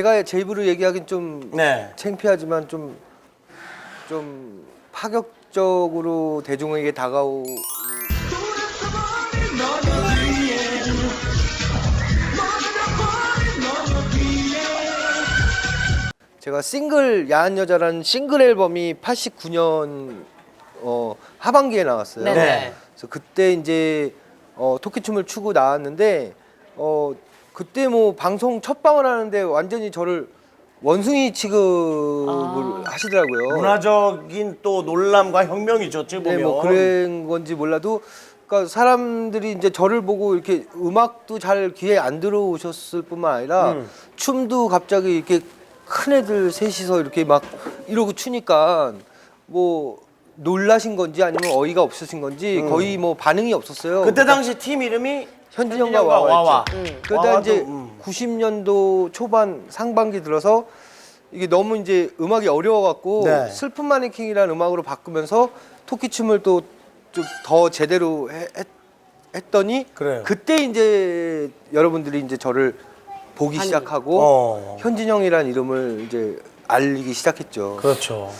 제가 제 입으로 얘기하긴 좀 네. 창피하지만 좀 좀 파격적으로 대중에게 다가오 제가 싱글 야한 여자라는 싱글 앨범이 89년 어, 하반기에 나왔어요. 네네. 그래서 그때 이제 어, 토끼춤을 추고 나왔는데 어, 그때 뭐 방송 첫 방을 하는데 완전히 저를 원숭이 취급을 아. 하시더라고요. 문화적인 또 논란과 혁명이죠. 어찌 네, 보면. 뭐 그런 건지 몰라도 그러니까 사람들이 이제 저를 보고 이렇게 음악도 잘 귀에 안 들어오셨을 뿐만 아니라 음. 춤도 갑자기 이렇게 큰 애들 셋이서 이렇게 막 이러고 추니까 뭐 놀라신 건지 아니면 어이가 없으신 건지 거의 뭐 반응이 없었어요. 음. 그때 당시 팀 이름이 현진영과 현진영과 와와였죠. 와와. 그러다 와와도, 이제 음. 90년도 초반 상반기 들어서 이게 너무 이제 음악이 어려워갖고 네. 슬픈 마네킹이라는 음악으로 바꾸면서 토끼춤을 또 좀 더 제대로 해- 했, 했더니 그래요. 때 이제 여러분들이 이제 저를 보기 시작하고 어. 현진영이라는 이름을 이제 알리기 시작했죠. 그렇죠.